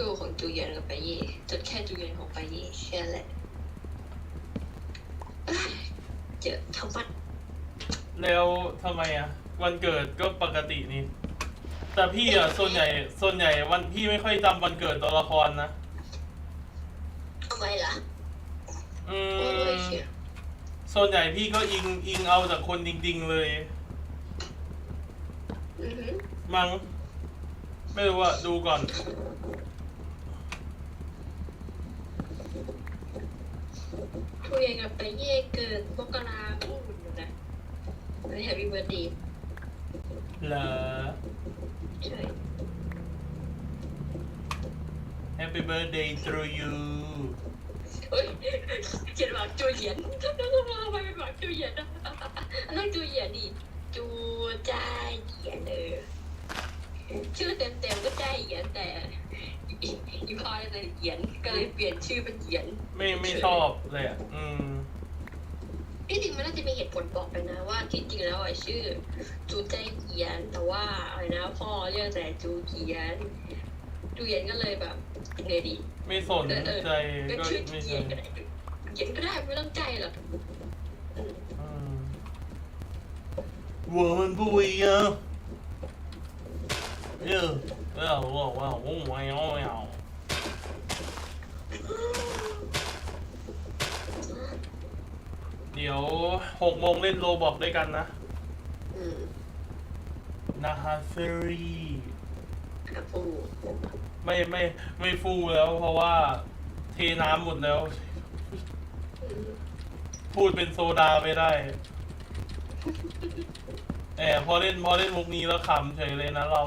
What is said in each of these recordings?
ดูของจูเยียนกับไปเย่จดแค่จูเยียนของไปเย่แค่นั้นแหละเอ้ยเจอทั้งวันแล้วทำไมอะ วันเกิดก็ปกตินี่ แต่พี่อะส่วนใหญ่ส่วนใหญ่วันพี่ไม่ค่อยจำวันเกิดตัวละครนะทำไมล่ะอืโอ้ยมเชียส่วนใหญ่พี่ก็อิงอิงเอาจากคนจริง ๆเลยอือหือมั้งไม่รู้ว่าดูก่อน จูเยียนกับไปเย่เกิดมกราอู้อยู่นะไม่แฮปปี้เบิร์ดดีเหรอใช่ Happy birthday to you เฮ้ยเขียนหวังจูเหยียนแล้วก็มทำไมเป็นหวังจูเหยียนอะอันนั้นจูเหยียนดิจูจ้าเหยียนเออชื่อเต็มๆก็จ้าเหยียนแต่ อีอีพอยแต่เหยียนก็เลยเปลี่ยนชื่อเป็นเหยียน ไม่ไม่ชอบเลยอ่ะ อืม ที่จริงมันน่าจะมีเหตุผลบอกเลยนะว่าที่จริงแล้วอ่ะชื่อ จูใจเหยียน แต่ว่าอะไรนะพ่อเรียกแต่จูเหยียน จูเหยียนก็เลยแบบยังไงดี ไม่สนใจ ก็ ก็ ชื่อ ไม่ เหยี ใช่ ยนก็ได้เหยียนก็ได้ไม่ต้องใจหรอกอืม 嗯，我们不一样。哟， เดี๋ยวหกโมงเล่นโรบอกด้วยกันนะนะฮะเฟรีไม่ไม่ไม่ฟูแล้วเพราะว่าเทน้ำหมดแล้ว พูดเป็นโซดาไม่ได้แอบพอเล่นพอเล่นมุกนี้แล้วขำเฉยเลยนะเรา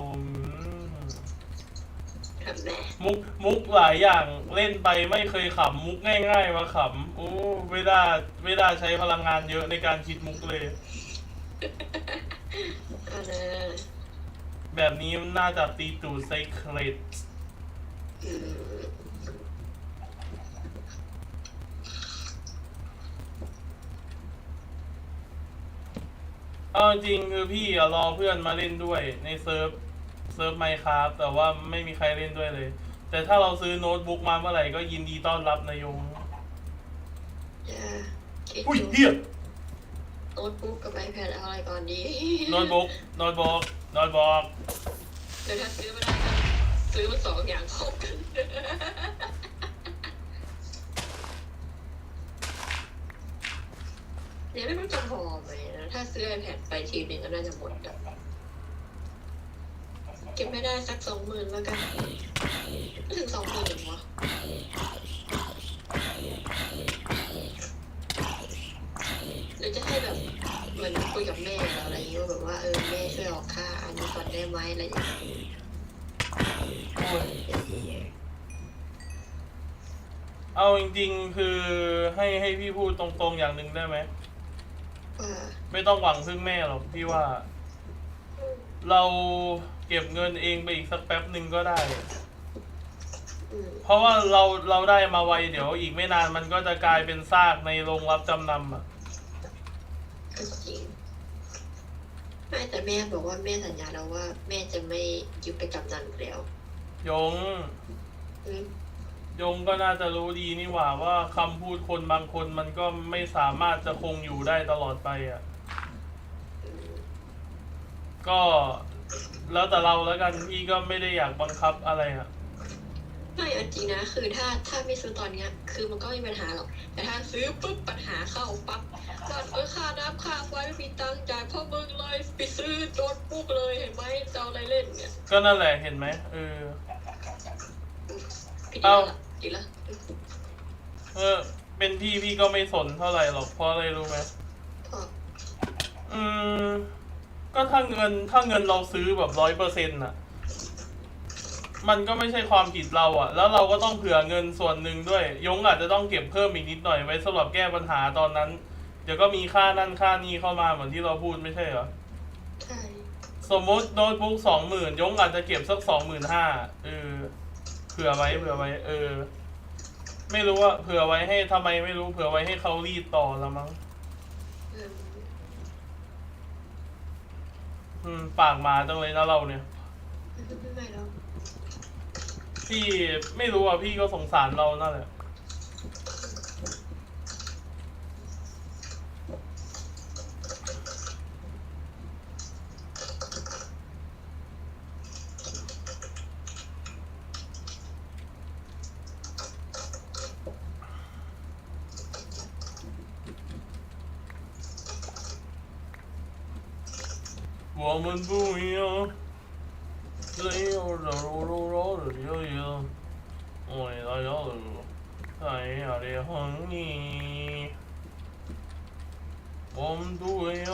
ครับแม่มุกมุกหลายอย่างเล่นไปไม่เคยขำมุกง่ายๆมาขำโอ้ไม่ได้ไม่ได้ใช้พลังงานเยอะในการคิดมุกเลย เอานะแบบนี้น่าจะตีตูดไซเคลตอืมเอาจริงคือพี่อะรอเพื่อนมาเล่นด้วยในเซิร์ฟ เซิร์ฟไมครับแต่ว่าไม่มีใครเล่นด้วยเลย แต่ถ้าเราซื้อโน้ตบุ๊กมาเมื่อไหร่ก็ยินดีต้อนรับนายงจะคิดอุ้ยดูเฮียโน้ตบุ๊กกับไอแพดเอาอะไรก่อนดีโน้ตบุ๊กโน้ตบุ๊กโน้ตบุ๊กเดี๋ยวถ้าซื้อไม่ได้ก็ซื้อมาสองอย่างครบกันเดี๋ยวไม่รู้จะพอไหมนะถ้าซื้อ iPad ไปทีหนึ่งก็น่าจะหมดอะ เก็บไม่ได้สักสองหมื่นแล้วกันไม่ถึงสองหมื่นวะหรือจะให้แบบเหมือนคุยกับแม่อะไรอย่างเงี้ยว่าแบบว่าเออแม่ช่วยออกค่าอันนี้ก่อนได้ไหมอะไรอย่างเงี้ยโอ้ยเอาจริงๆ คือให้ให้พี่พูดตรงๆอย่างหนึ่งได้ไหมว่าไม่ต้องหวังพึ่งแม่หรอกพี่ว่า เราเก็บเงินเองไปอีกสักแป๊บหนึ่งก็ได้ อืมเพราะว่าเราเราได้มาไวเดี๋ยวอีกไม่นานมันก็จะกลายเป็นซากในโรงรับจำนำอะก็จริงไม่แต่แม่บอกว่าแม่สัญญาแล้วว่า แม่จะไม่ยึดไปจำนำอีกแล้วยง อืมยงก็น่าจะรู้ดีนี่หว่าว่าคำพูดคนบางคนมันก็ไม่สามารถจะคงอยู่ได้ตลอดไปอะ อืมก็ แล้วแต่เราแล้วกันพี่ก็ไม่ได้อยากบังคับอะไรอะไม่เอาจริงนะ คือถ้าถ้าไม่ซื้อตอนเนี้ย คือมันก็ไม่มีปัญหาหรอก แต่ถ้าซื้อปุ๊บปัญหาเข้าปั๊บก็เออค่าน้ำค่าไฟไม่มีตังค์จ่ายพ่อมึงเลยไปซื้อโดนปุ๊กเลยเห็นไหมจะเอาอะไรเล่นเนี่ยก็นั่นแหละเห็นไหมเออพี่ดีเอ้าละดีละเออ เป็นพี่พี่ก็ไม่สนเท่าไหร่หรอกเพราะอะไรรู้ไหมพออืม ก็ถ้าเงินถ้าเงินเราซื้อแบบร้อยเปอร์เซ็นต์อะมันก็ไม่ใช่ความผิดเราอะแล้วเราก็ต้องเผื่อเงินส่วนหนึ่งด้วย ยงอาจจะต้องเก็บเพิ่มอีกนิดหน่อยไว้สำหรับแก้ปัญหาตอนนั้น เดี๋ยวก็มีค่านั่นค่านี้เข้ามาเหมือนที่เราพูดไม่ใช่เหรอใช่สมมติโน้ตบุ๊กสองหมื่นยงอาจจะเก็บสักสองหมื่นห้าเออเผื่อไว้เผื่อไว้ เออ ไม่รู้ว่าเผื่อไว้ให้ทำไมไม่รู้เผื่อไว้ให้เขารีดต่อละมั้ง อืม อืมปากหมาจังเลยนะเราเนี่ยไม่ไม่แล้วพี่ไม่รู้อะพี่ก็สงสารเรานั่นแหละ 我们不一样，只有肉肉肉的有样，我来要的在呀的哼你，我们不一样。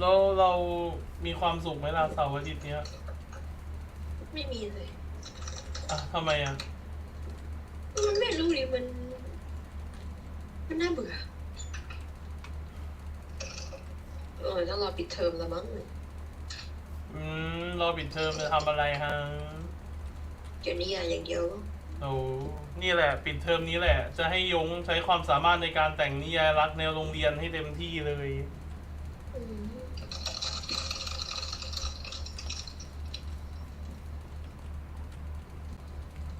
เราเรามีความสุขไหมล่ะเสาร์อาทิตย์เนี้ย ไม่มีเลย อ่ะทำไมอ่ะ มันไม่รู้ดิมัน มันน่าเบื่อเออต้องรอปิดเทอมแล้วมั้งอืมเราปิดเทอมจะทำอะไรฮะเดี๋ยวนี้อะอย่างเดียวโอ้นี่แหละ ปิดเทอมนี้แหละ จะให้ยงใช้ความสามารถในการแต่งนิยายรักในโรงเรียนให้เต็มที่เลยอืม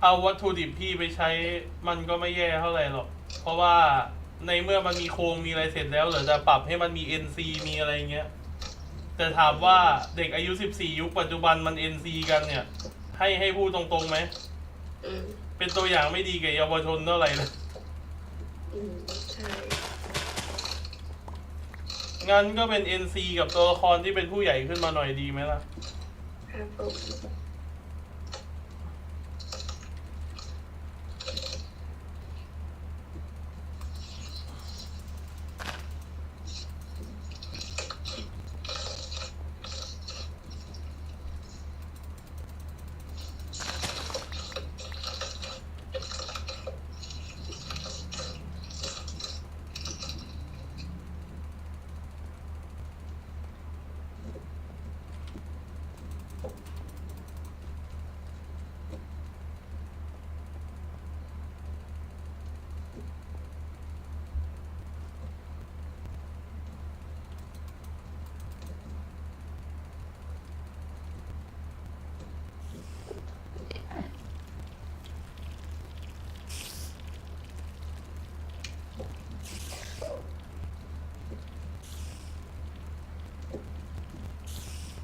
เอาวัตถุดิบพี่ไปใช้มันก็ไม่แย่เท่าไหร่หรอก เพราะว่า ในเมื่อมันมีโครงมีอะไรเสร็จแล้วเหลือจะปรับให้มันมี NC มีอะไรเงี้ย แต่ถามว่าเด็กอายุ 14 ยุคปัจจุบันมัน NC กันเนี่ย ให้ให้พูดตรงๆไหม อืมเป็นตัวอย่างไม่ดีแก่เยาวชนเท่าไหร่เลย อืมใช่งั้นก็เป็น NC กับตัวละครที่เป็นผู้ใหญ่ขึ้นมาหน่อยดีไหมล่ะ ครับผม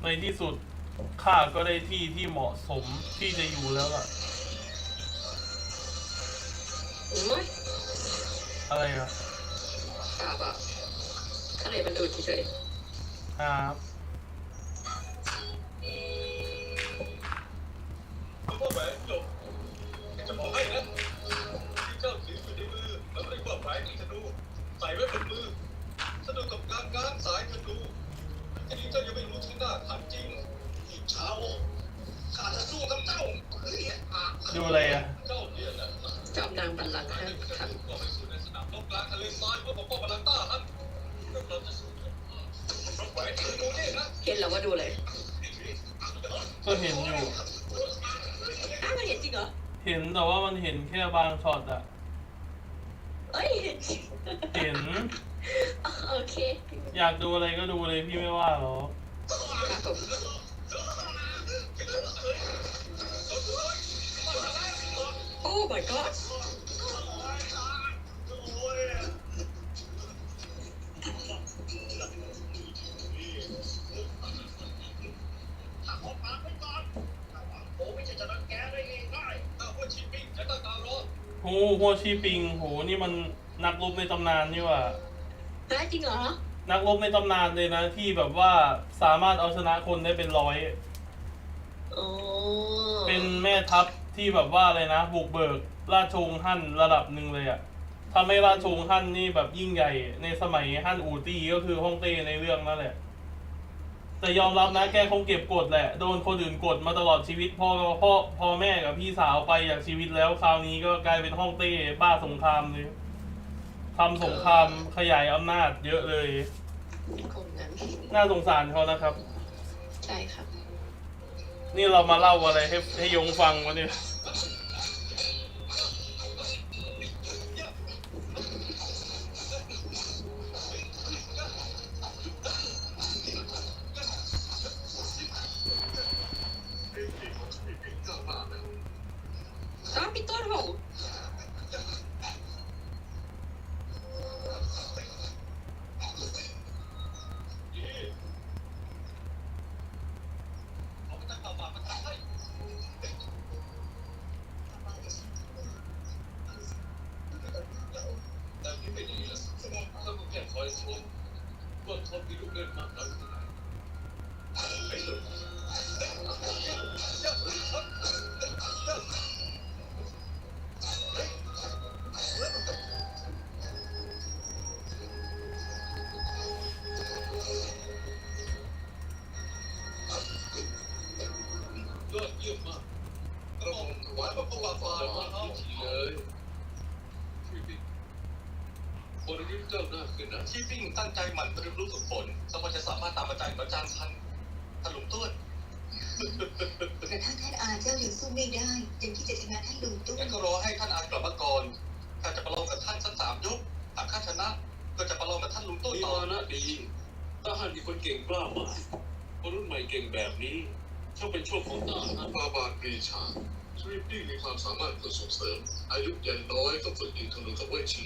ในที่สุดข้าก็ได้ที่ที่เหมาะสมที่จะอยู่แล้วล่ะอืมอะไรอะกาบอะทะเลมันดูดเฉยครับพ่อแหวนจบจะบอกให้นะที่เจ้าถืออยู่ในมือแล้วเรียกว่าแหวนธนูใส่ไว้บนมือสนุกกับการง้างสายธนูทีนี้เจ้ายังไม่ รู้ที่หน้าขันจริงอีกเช้าข้าจะสู้กับเจ้าเฮ้ยอะดูอะไรอะ เจ้าเนี่ยนะๆจอมนางบัลลังก์ห้าครับ ก็ไปสู่ในสนามรบกลางทะเลทรายเพื่อปกป้องบาลังต้าฮันเราจะสู้กับแหวนธนูเนี่ยนะเห็นแล้วว่าดูเลยก็เห็นอยู่ อ้าวมันเห็นจริงเหรอ เห็นแต่ว่ามันเห็นแค่บางช็อตอะเอ้ยเห็นจริงเห็น โอเค อยากดูอะไรก็ดูเลยพี่ไม่ว่าหรอก ครับผมโอ้ my god โอ้ไม่ใช่จะรังแกได้ง่ายๆถ้าว่าชีปิ้งจะตั้งตารอโอ้หัวชีปิงโหนี่มันนักรบในตำนานนี่หว่าฮะจริงเหรอ นักรบในตำนานเลยนะ ที่แบบว่าสามารถเอาชนะคนได้เป็นร้อยอ๋อเป็นแม่ทัพที่แบบว่าอะไรนะบุกเบิก ราชวงศ์ฮั่นระดับหนึ่งเลยอะทำให้ราชวงศ์ฮั่นนี่แบบยิ่งใหญ่ ในสมัยฮั่นอูตี้ก็คือฮ่องเต้ในเรื่องนั่นแหละ แต่ยอมรับนะแกคงเก็บกดแหละ โดนคนอื่นกดมาตลอดชีวิตพ่อพ่อพ่อแม่กับพี่สาวไปจากชีวิตแล้วคราวนี้ก็กลายเป็นฮ่องเต้บ้าสงครามเลย ทำสงครามขยายอำนาจเยอะเลยคงงั้นน่าสงสารเขานะครับ ใช่ครับ นี่เรามาเล่าอะไรให้ให้ยงฟังวะเนี่ย kompilu kırmak lazım. ขึ้นนะชีปิ้งตั้งใจหมั่นเรียนรู้ฝึกฝนสมมติจะสามารถตามอาจารย์เหมือนอาจารย์ท่านท่านหลวงต้วนแต่ถ้าท่านอาเจ้ายังสู้ไม่ได้ยังคิดจะชนะท่านลุงตุ้งั้มนก็รอให้ท่านอากลับมาก่อนข้าจะประลองกับท่านสักสามยกหากข้าชนะ ก็จะประลองกับท่านหลุงต้วนมีต่อมานะดีถ้าหากมีคนเก่งกล้ามาคนรุ่นใหม่เก่งแบบนี้ช่างเป็นโชคของตานะบาบาปรีชาชีปิ้งมีความสามารถเพื่อส่งเสริม อายุยังน้อยก็ฝึกยิงธนูกับเวทชี